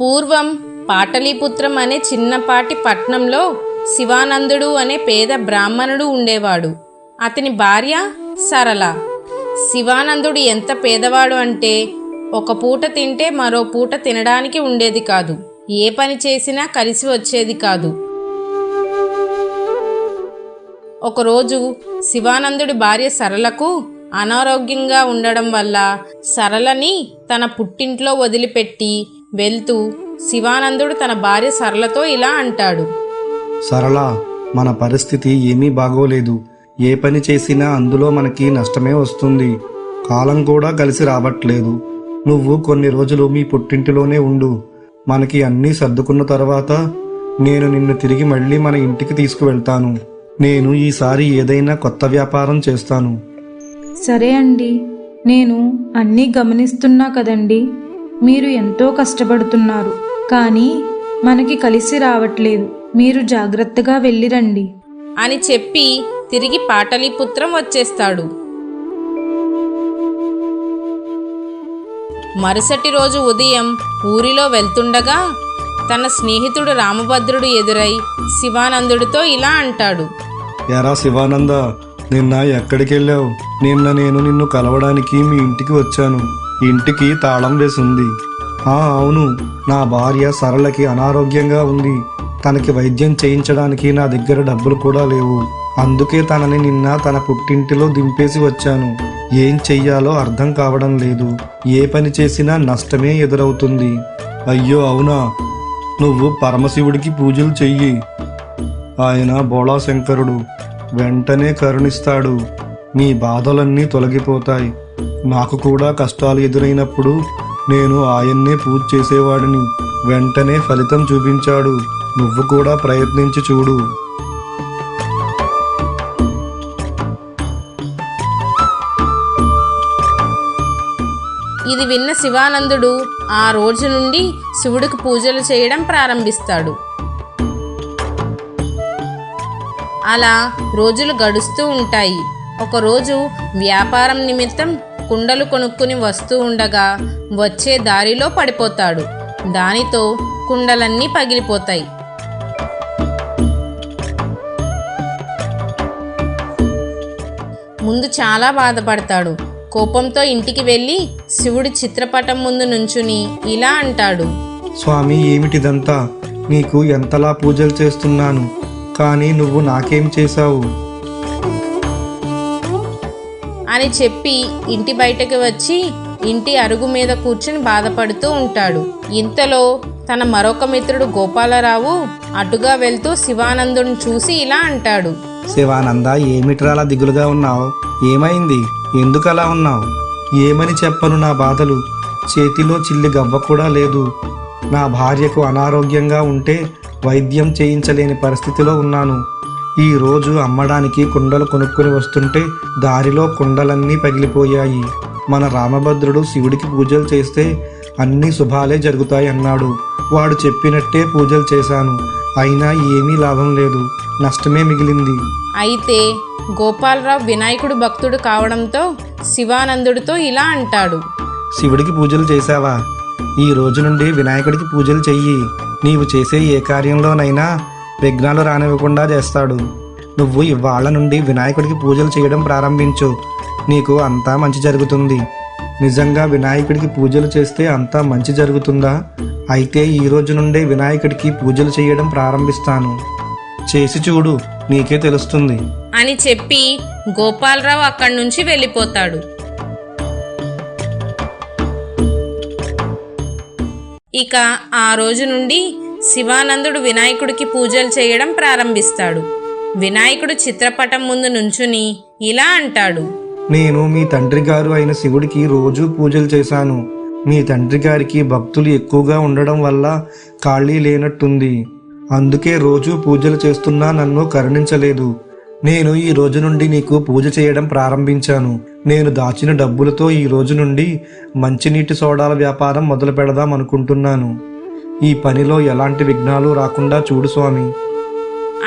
పూర్వం పాటలీపుత్రం అనే చిన్నపాటి పట్నంలో శివానందుడు అనే పేద బ్రాహ్మణుడు ఉండేవాడు. అతని భార్య సరళ. శివానందుడు ఎంత పేదవాడు అంటే ఒక పూట తింటే మరో పూట తినడానికి ఉండేది కాదు. ఏ పని చేసినా కలిసి వచ్చేది కాదు. ఒకరోజు శివానందుడి భార్య సరళకు అనారోగ్యంగా ఉండడం వల్ల సరళని తన పుట్టింట్లో వదిలిపెట్టి వెళ్తూ శివానందుడు తన భార్య సరళతో ఇలా అంటాడు. సరళ మన పరిస్థితి ఏమీ బాగోలేదు. ఏ పని చేసినా అందులో మనకి నష్టమే వస్తుంది. కాలం కూడా కలిసి రావట్లేదు. నువ్వు కొన్ని రోజులు మీ పుట్టింటిలోనే ఉండు. మనకి అన్నీ సర్దుకున్న తర్వాత నేను నిన్ను తిరిగి మళ్ళీ మన ఇంటికి తీసుకువెళ్తాను. నేను ఈసారి ఏదైనా కొత్త వ్యాపారం చేస్తాను. సరే అండి. నేను అన్నీ గమనిస్తున్నా కదండి. మీరు ఎంతో కష్టపడుతున్నారు కానీ మనకి కలిసి రావట్లేదు. మీరు జాగ్రత్తగా వెళ్ళిరండి. అని చెప్పి తిరిగి పాటలీపుత్రం వచ్చేస్తాడు. మరుసటి రోజు ఉదయం ఊరిలో వెళ్తుండగా తన స్నేహితుడు రామభద్రుడు ఎదురై శివానందుడితో ఇలా అంటాడు. ఎరా శివానంద నిన్న ఎక్కడికి వెళ్ళావు నిన్న నేను నిన్ను కలవడానికి మీ ఇంటికి వచ్చాను. ఇంటికి తాళం వేసింది. ఆ అవును నా భార్య సరళకి అనారోగ్యంగా ఉంది. తనకి వైద్యం చేయించడానికి నా దగ్గర డబ్బులు కూడా లేవు. అందుకే తనని నిన్న తన పుట్టింటిలో దింపేసి వచ్చాను. ఏం చెయ్యాలో అర్థం కావడం లేదు. ఏ పని చేసినా నష్టమే ఎదురవుతుంది. అయ్యో అవునా? నువ్వు పరమశివుడికి పూజలు చెయ్యి. ఆయన బోళాశంకరుడు. వెంటనే కరుణిస్తాడు. నీ బాధలన్నీ తొలగిపోతాయి. నాకు కూడా కష్టాలు ఎదురైనప్పుడు నేను ఆయన్నే పూజ చేసేవాడిని. వెంటనే ఫలితం చూపించాడు. నువ్వు కూడా ప్రయత్నించి చూడు. ఇది విన్న శివానందుడు ఆ రోజు నుండి శివుడికి పూజలు చేయడం ప్రారంభిస్తాడు. అలా రోజులు గడుస్తూ ఉంటాయి. ఒకరోజు వ్యాపారం నిమిత్తం కుండలు కొనుక్కుని వస్తూ ఉండగా వచ్చే దారిలో పడిపోతాడు. దానితో కుండలన్నీ పగిలిపోతాయి. ముందు చాలా బాధపడతాడు. కోపంతో ఇంటికి వెళ్ళి శివుడి చిత్రపటం ముందు నుంచుని ఇలా అంటాడు. స్వామి ఏమిటిదంతా? నీకు ఎంతలా పూజలు చేస్తున్నాను? కానీ నువ్వు నాకేం చేశావు? అని చెప్పి ఇంటి బయటకు వచ్చి ఇంటి అరుగు మీద కూర్చుని బాధపడుతూ ఉంటాడు. ఇంతలో తన మరొక మిత్రుడు గోపాలరావు అటుగా వెళ్తూ శివానందుని చూసి ఇలా అంటాడు. శివానంద ఏమిట్రా అలా దిగులుగా ఉన్నావు? ఏమైంది? ఎందుకు అలా ఉన్నావు? ఏమని చెప్పను నా బాధలు? చేతిలో చిల్లి గవ్వ కూడా లేదు. నా భార్యకు అనారోగ్యంగా ఉంటే వైద్యం చేయించలేని పరిస్థితిలో ఉన్నాను. ఈ రోజు అమ్మడానికి కుండలు కొనుక్కొని వస్తుంటే దారిలో కుండలన్నీ పగిలిపోయాయి. మన రామభద్రుడు శివుడికి పూజలు చేస్తే అన్ని శుభాలే జరుగుతాయి అన్నాడు. వాడు చెప్పినట్టే పూజలు చేశాను. అయినా ఏమీ లాభం లేదు. నష్టమే మిగిలింది. అయితే గోపాలరావు వినాయకుడు భక్తుడు కావడంతో శివానందుడితో ఇలా అంటాడు. శివుడికి పూజలు చేశావా? ఈ రోజు నుండి వినాయకుడికి పూజలు చెయ్యి. నీవు చేసే ఏ కార్యంలోనైనా విఘ్నాలు రానివ్వకుండా చేస్తాడు. నువ్వు ఇవాళ నుండి వినాయకుడికి పూజలు చేయడం ప్రారంభించు. నీకు అంతా మంచి జరుగుతుంది. నిజంగా వినాయకుడికి పూజలు చేస్తే అంతా మంచి జరుగుతుందా? అయితే ఈ రోజు నుండే వినాయకుడికి పూజలు చేయడం ప్రారంభిస్తాను. చేసి చూడు నీకే తెలుస్తుంది. అని చెప్పి గోపాలరావు అక్కడి నుంచి వెళ్ళిపోతాడు. ఇక ఆ రోజు నుండి శివానందుడు వినాయకుడికి పూజలు చేయడం ప్రారంభిస్తాడు. వినాయకుడు చిత్రపటం ముందు నుంచుని ఇలా అంటాడు. నేను మీ తండ్రి గారు అయిన శివుడికి రోజూ పూజలు చేశాను. మీ తండ్రి గారికి భక్తులు ఎక్కువగా ఉండడం వల్ల ఖాళీ లేనట్టుంది. అందుకే రోజూ పూజలు చేస్తున్నా నన్ను కరుణించలేదు. నేను ఈ రోజు నుండి నీకు పూజ చేయడం ప్రారంభించాను. నేను దాచిన డబ్బులతో ఈ రోజు నుండి మంచినీటి సోడాల వ్యాపారం మొదలు పెడదాం అనుకుంటున్నాను. ఈ పనిలో ఎలాంటి విఘ్నాలు రాకుండా చూడు స్వామి.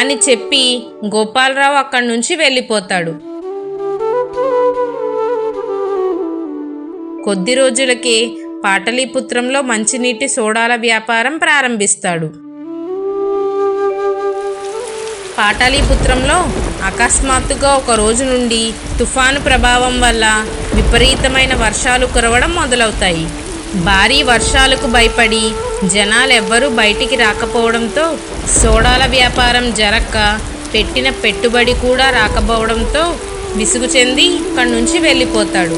అని చెప్పి గోపాలరావు అక్కడి నుంచి వెళ్ళిపోతాడు. కొద్ది రోజులకే పాటలీపుత్రంలో మంచినీటి సోడాల వ్యాపారం ప్రారంభిస్తాడు. పాటలీపుత్రంలో అకస్మాత్తుగా ఒక రోజు నుండి తుఫాను ప్రభావం వల్ల విపరీతమైన వర్షాలు కురవడం మొదలవుతాయి. భారీ వర్షాలకు భయపడి జనాలెవ్వరూ బయటికి రాకపోవడంతో సోడాల వ్యాపారం జరక్క పెట్టిన పెట్టుబడి కూడా రాకపోవడంతో విసుగు చెంది అక్కడి నుంచి వెళ్ళిపోతాడు.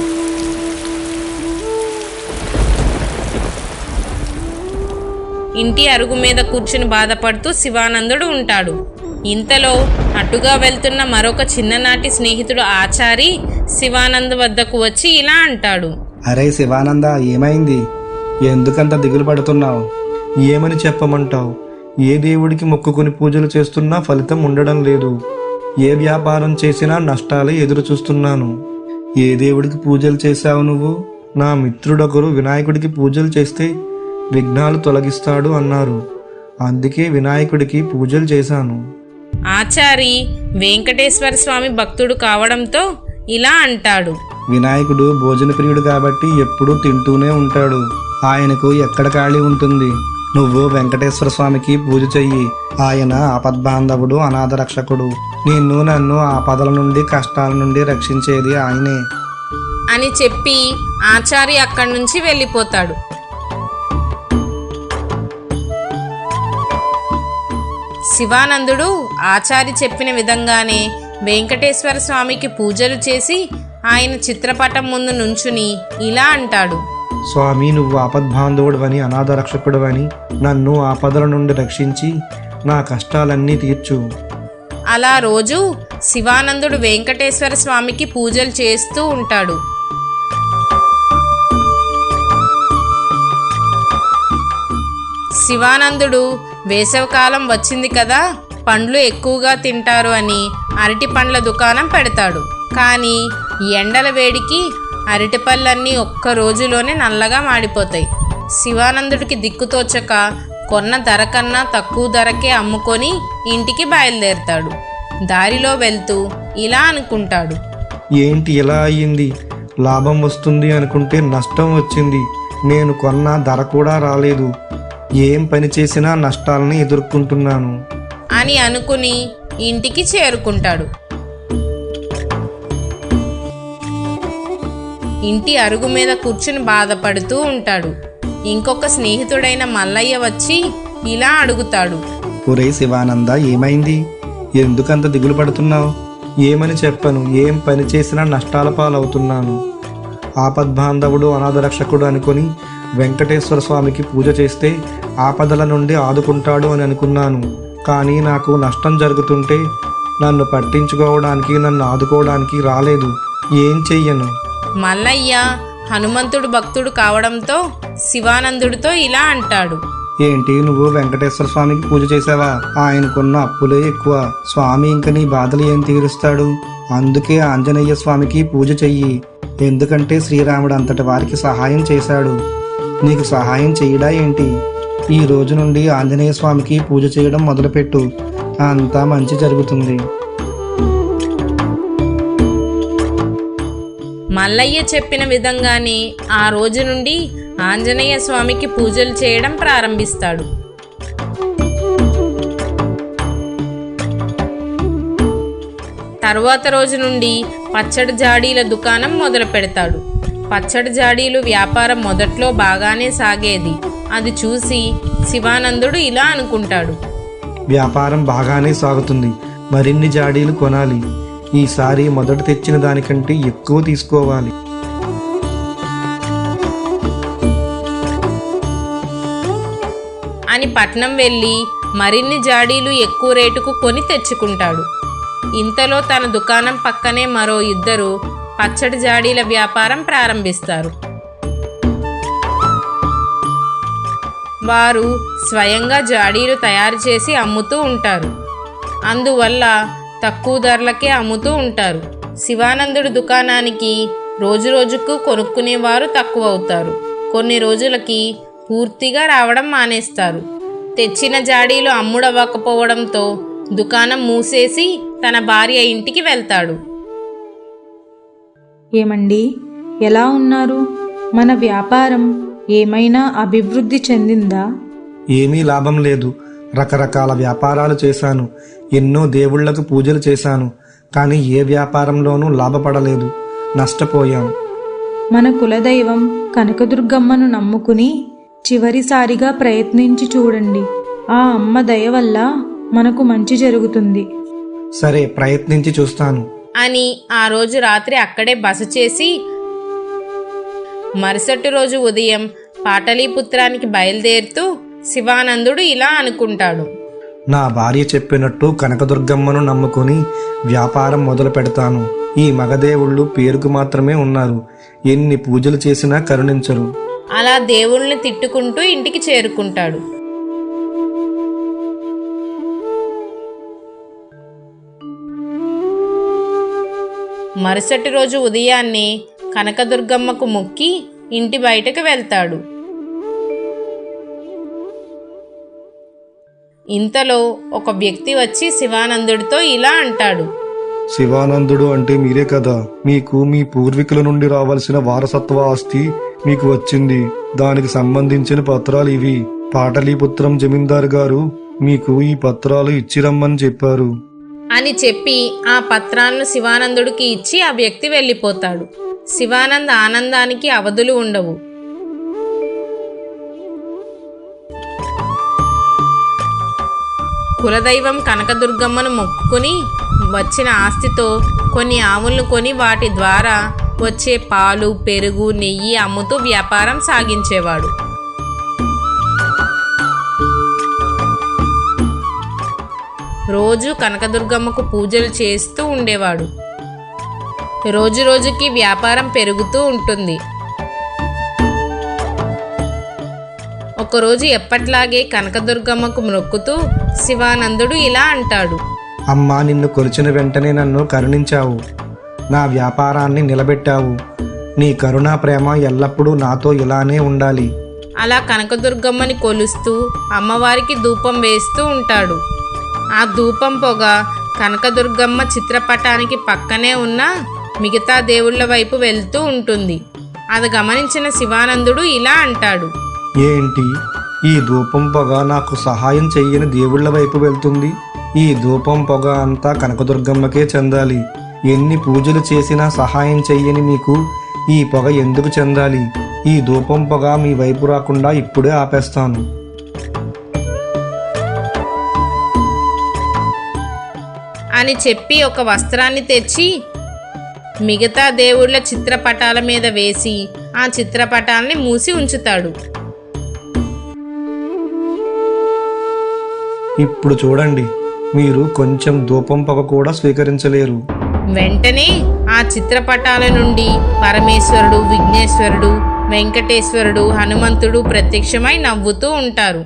ఇంటి అరుగు మీద కూర్చుని బాధపడుతూ శివానందుడు ఉంటాడు. ఇంతలో అటుగా వెళ్తున్న మరొక చిన్ననాటి స్నేహితుడు ఆచారి శివానంద్ వద్దకు వచ్చి ఇలా అంటాడు. అరే శివానంద ఏమైంది? ఎందుకంత దిగులు పడుతున్నావు? ఏమని చెప్పమంటావు? ఏ దేవుడికి మొక్కుకుని పూజలు చేస్తున్నా ఫలితం ఉండడం లేదు. ఏ వ్యాపారం చేసినా నష్టాలే ఎదురు చూస్తున్నాను ఏ దేవుడికి పూజలు చేశావు నువ్వు? నా మిత్రుడొకరు వినాయకుడికి పూజలు చేస్తే విఘ్నాలు తొలగిస్తాడు అన్నారు. అందుకే వినాయకుడికి పూజలు చేశాను. ఆచారి వెంకటేశ్వర స్వామి భక్తుడు కావడంతో ఇలా అంటాడు. వినాయకుడు భోజన ప్రియుడు కాబట్టి ఎప్పుడూ తింటూనే ఉంటాడు. ఆయనకు ఎక్కడ ఖాళీ ఉంటుంది? నువ్వు వెంకటేశ్వర స్వామికి పూజ చెయ్యి. ఆయన ఆపద్బాంధవుడు అనాథ రక్షకుడు. నిన్ను నన్ను ఆపదల నుండి కష్టాల నుండి రక్షించేది ఆయనే. అని చెప్పి ఆచారి అక్కడి నుంచి వెళ్ళిపోతాడు. శివానందుడు ఆచారి చెప్పిన విధంగానే వెంకటేశ్వర స్వామికి పూజలు చేసి ఆయన చిత్రపటం ముందు నుంచుని ఇలా అంటాడు. స్వామి నువ్వు ఆపద్బాంధవుడవని అనాథ రక్షకుడవని నన్ను ఆపదల నుండి రక్షించి నా కష్టాలన్నీ తీర్చు. అలా రోజు శివానందుడు వెంకటేశ్వర స్వామికి పూజలు చేస్తూ ఉంటాడు. శివానందుడు వేసవికాలం వచ్చింది కదా పండ్లు ఎక్కువగా తింటారు అని అరటి పండ్ల దుకాణం పెడతాడు. కానీ ఎండల వేడికి అరటి పళ్ళన్నీ ఒక్క రోజులోనే నల్లగా మాడిపోతాయి. శివానందుడికి దిక్కుతోచక కొన్న ధర కన్నా తక్కువ ధరకే అమ్ముకొని ఇంటికి బయలుదేరతాడు. దారిలో వెళ్తూ ఇలా అనుకుంటాడు. ఏంటి ఇలా అయ్యింది? లాభం వస్తుంది అనుకుంటే నష్టం వచ్చింది. నేను కొన్న ధర కూడా రాలేదు. ఏం పని చేసినా నష్టాలని ఎదుర్కొంటున్నాను. అని అనుకుని ఇంటికి చేరుకుంటాడు. ఇంటి అరుగు మీద కూర్చుని బాధపడుతూ ఉంటాడు. ఇంకొక స్నేహితుడైన మల్లయ్య వచ్చి ఇలా అడుగుతాడు. ఒరే శివానంద ఏమైంది? ఎందుకంత దిగులు పడుతున్నావు? ఏమని చెప్పను? ఏం పని చేసినా నష్టాల పాలవుతున్నాను. ఆపద్బాంధవుడు అనాథరక్షకుడు అనుకొని వెంకటేశ్వర స్వామికి పూజ చేస్తే ఆపదల నుండి ఆదుకుంటాడు అని అనుకున్నాను. కానీ నాకు నష్టం జరుగుతుంటే నన్ను పట్టించుకోవడానికి నన్ను ఆదుకోవడానికి రాలేదు. ఏం చెయ్యను? మల్లయ్య హనుమంతుడు భక్తుడు కావడంతో శివానందుడితో ఇలా అంటాడు. ఏంటి నువ్వు వెంకటేశ్వర స్వామికి పూజ చేసావా ఆయనకున్న అప్పులే ఎక్కువ. స్వామి ఇంక నీ బాధలు ఏం తీరుస్తాడు? అందుకే ఆంజనేయ స్వామికి పూజ చెయ్యి. ఎందుకంటే శ్రీరాముడు అంతటి వారికి సహాయం చేశాడు. నీకు సహాయం చేయడా ఏంటి? ఈ రోజు నుండి ఆంజనేయ స్వామికి పూజ చేయడం మొదలుపెట్టు. అంతా మంచి జరుగుతుంది. మల్లయ్య చెప్పిన విధంగానే ఆ రోజు నుండి ఆంజనేయ స్వామికి పూజలు చేయడం ప్రారంభిస్తాడు. తర్వాత రోజు నుండి పచ్చడి జాడీల దుకాణం మొదలు పెడతాడు. పచ్చడి జాడీలు వ్యాపారం మొదట్లో బాగానే సాగేది. అది చూసి శివానందుడు ఇలా అనుకుంటాడు. వ్యాపారం బాగానే సాగుతుంది. మరిన్ని జాడీలు కొనాలి. ఈసారి మొదట తెచ్చిన దానికంటే ఎక్కువ తీసుకోవాలి. అని పట్నం వెళ్ళి మరిన్ని జాడీలు ఎక్కువ రేటుకు కొని తెచ్చుకుంటాడు. ఇంతలో తన దుకాణం పక్కనే మరో ఇద్దరు పచ్చడి జాడీల వ్యాపారం ప్రారంభిస్తారు. వారు స్వయంగా జాడీలు తయారు చేసి అమ్ముతూ ఉంటారు. అందువల్ల తక్కువ ధరలకే అమ్ముతూ ఉంటారు. శివానందుడి దుకాణానికి రోజు రోజుకు కొనుక్కునేవారు తక్కువ అవుతారు కొన్ని రోజులకి పూర్తిగా రావడం మానేస్తారు. తెచ్చిన జాడీలు అమ్ముడవ్వకపోవడంతో దుకాణం మూసేసి తన భార్య ఇంటికి వెళ్తాడు. ఏమండి? ఎలా ఉన్నారు? మన వ్యాపారం ఏమైనా అభివృద్ధి చెందిందా? ఏమీ లాభం లేదు. రకరకాల వ్యాపారాలు చేశాను. ఎన్నో దేవుళ్ళకు పూజలు చేశాను. కానీ ఏ వ్యాపారంలోనూ లాభపడలేదు. నష్టపోయాం మన కులదైవం కనకదుర్గమ్మను నమ్ముకుని చివరిసారిగా ప్రయత్నించి చూడండి. ఆ అమ్మ దయ వల్ల మనకు మంచి జరుగుతుంది. సరే ప్రయత్నించి చూస్తాను. అని ఆ రోజు రాత్రి అక్కడే బస చేసి మరుసటి రోజు ఉదయం పాటలీపుత్రానికి బయలుదేరుతూ శివానందుడు ఇలా అనుకుంటాడు. నా భార్య చెప్పినట్టు కనకదుర్గమ్మను నమ్ముకొని వ్యాపారం మొదలు పెడతాను. ఈ మగదేవుళ్ళు పేరుకు మాత్రమే ఉన్నారు. ఎన్ని పూజలు చేసినా కరుణించరు. అలా దేవుళ్ళని తిట్టుకుంటూ ఇంటికి చేరుకుంటాడు. మరుసటి రోజు ఉదయాన్నే కనకదుర్గమ్మకు మొక్కి ఇంటి బయటకు వెళ్తాడు. ఇంతలో ఒక వ్యక్తి వచ్చి శివానందుడితో ఇలా అంటాడు. శివానందుడు అంటే మీరే కదా. మీకు మీ పూర్వీకుల నుండి రావాల్సిన వారసత్వ ఆస్తి మీకు వచ్చింది. దానికి సంబంధించిన పత్రాలు ఇవి. పాటలీపుత్రం జమీందారు గారు మీకు ఈ పత్రాలు ఇచ్చిరమ్మని చెప్పారు. అని చెప్పి ఆ పత్రాలను శివానందుడికి ఇచ్చి ఆ వ్యక్తి వెళ్ళిపోతాడు. శివానంద్ ఆనందానికి అవధులు ఉండవు. కులదైవం కనకదుర్గమ్మను మొక్కుకుని వచ్చిన ఆస్తితో కొన్ని ఆవులను కొని వాటి ద్వారా వచ్చే పాలు పెరుగు నెయ్యి అమ్ముతూ వ్యాపారం సాగించేవాడు. రోజు కనకదుర్గమ్మకు పూజలు చేస్తూ ఉండేవాడు. రోజు రోజుకి వ్యాపారం పెరుగుతూ ఉంటుంది. ఒకరోజు ఎప్పట్లాగే కనకదుర్గమ్మకు మొక్కుతూ శివానందుడు ఇలా అంటాడు. అమ్మా నిన్ను కొలిచిన వెంటనే నన్ను కరుణించావు. నా వ్యాపారాన్ని నిలబెట్టావు. నీ కరుణా ప్రేమ ఎల్లప్పుడూ నాతో ఇలానే ఉండాలి. అలా కనకదుర్గమ్మని కొలుస్తూ అమ్మవారికి ధూపం వేస్తూ ఉంటాడు. ఆ ధూపం పొగ కనకదుర్గమ్మ చిత్రపటానికి పక్కనే ఉన్న మిగతా దేవుళ్ళ వైపు వెళ్తూ ఉంటుంది. అది గమనించిన శివానందుడు ఇలా అంటాడు. ఏంటి? ఈ ధూపం పొగ నాకు సహాయం చెయ్యని దేవుళ్ళ వైపు వెళ్తుంది. ఈ ధూపం పొగ అంతా కనకదుర్గమ్మకే చెందాలి. ఎన్ని పూజలు చేసినా సహాయం చెయ్యని మీకు ఈ పొగ ఎందుకు చెందాలి? ఈ ధూపం పొగ మీ వైపు రాకుండా ఇప్పుడే ఆపేస్తాను. అని చెప్పి ఒక వస్త్రాన్ని తెచ్చి మిగతా దేవుళ్ళ చిత్రపటాల మీద వేసి ఆ చిత్రపటాలని మూసి ఉంచుతాడు. ఇప్పుడు చూడండి. మీరు కొంచెం ధూపం పొగ కూడా స్వీకరించలేరు. వెంటనే ఆ చిత్రపటాల నుండి పరమేశ్వరుడు విఘ్నేశ్వరుడు వెంకటేశ్వరుడు హనుమంతుడు ప్రత్యక్షమై నవ్వుతూ ఉంటారు.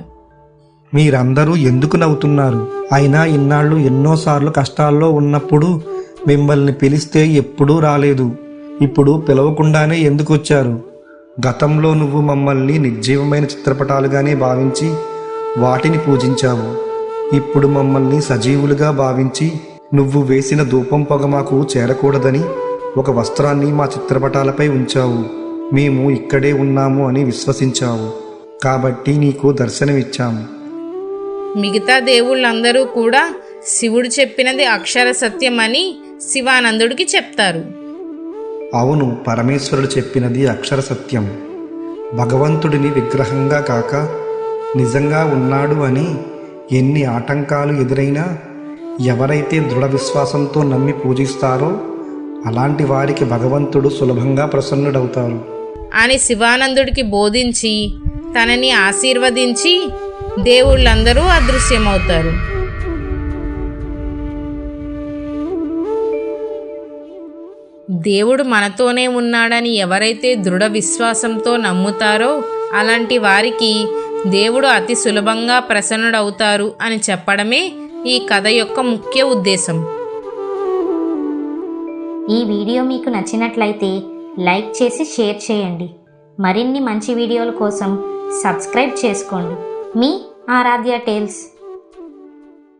మీరందరూ ఎందుకు నవ్వుతున్నారు? అయినా ఇన్నాళ్ళు ఎన్నోసార్లు కష్టాల్లో ఉన్నప్పుడు మిమ్మల్ని పిలిస్తే ఎప్పుడూ రాలేదు. ఇప్పుడు పిలవకుండానే ఎందుకు వచ్చారు గతంలో నువ్వు మమ్మల్ని నిర్జీవమైన చిత్రపటాలుగానే భావించి వాటిని పూజించావు. ఇప్పుడు మమ్మల్ని సజీవులుగా భావించి నువ్వు వేసిన ధూపం పొగ మాకు చేరకూడదని ఒక వస్త్రాన్ని మా చిత్రపటాలపై ఉంచావు. మేము ఇక్కడే ఉన్నాము అని విశ్వసించావు. కాబట్టి నీకు దర్శనమిచ్చాము మిగతా దేవుళ్ళందరూ కూడా శివుడు చెప్పినది అక్షర సత్యమని శివానందుడికి చెప్తారు. అవును పరమేశ్వరుడు చెప్పినది అక్షర సత్యం. భగవంతుడిని విగ్రహంగా కాక నిజంగా ఉన్నాడు అని ఎన్ని ఆటంకాలు ఎదురైనా ఎవరైతే దృఢ విశ్వాసంతో నమ్మి పూజిస్తారో అలాంటి వారికి భగవంతుడు సులభంగా ప్రసన్నుడవుతారు. అని శివానందుడికి బోధించి తనని ఆశీర్వదించి దేవుళ్ళందరూ అదృశ్యమవుతారు. దేవుడు మనతోనే ఉన్నాడని ఎవరైతే దృఢ విశ్వాసంతో నమ్ముతారో అలాంటి వారికి దేవుడు అతి సులభంగా ప్రసన్నుడవుతారు అని చెప్పడమే ఈ కథ యొక్క ముఖ్య ఉద్దేశం. ఈ వీడియో మీకు నచ్చినట్లయితే లైక్ చేసి షేర్ చేయండి. మరిన్ని మంచి వీడియోల కోసం సబ్స్క్రైబ్ చేసుకోండి. మీ ఆరాధ్య టేల్స్.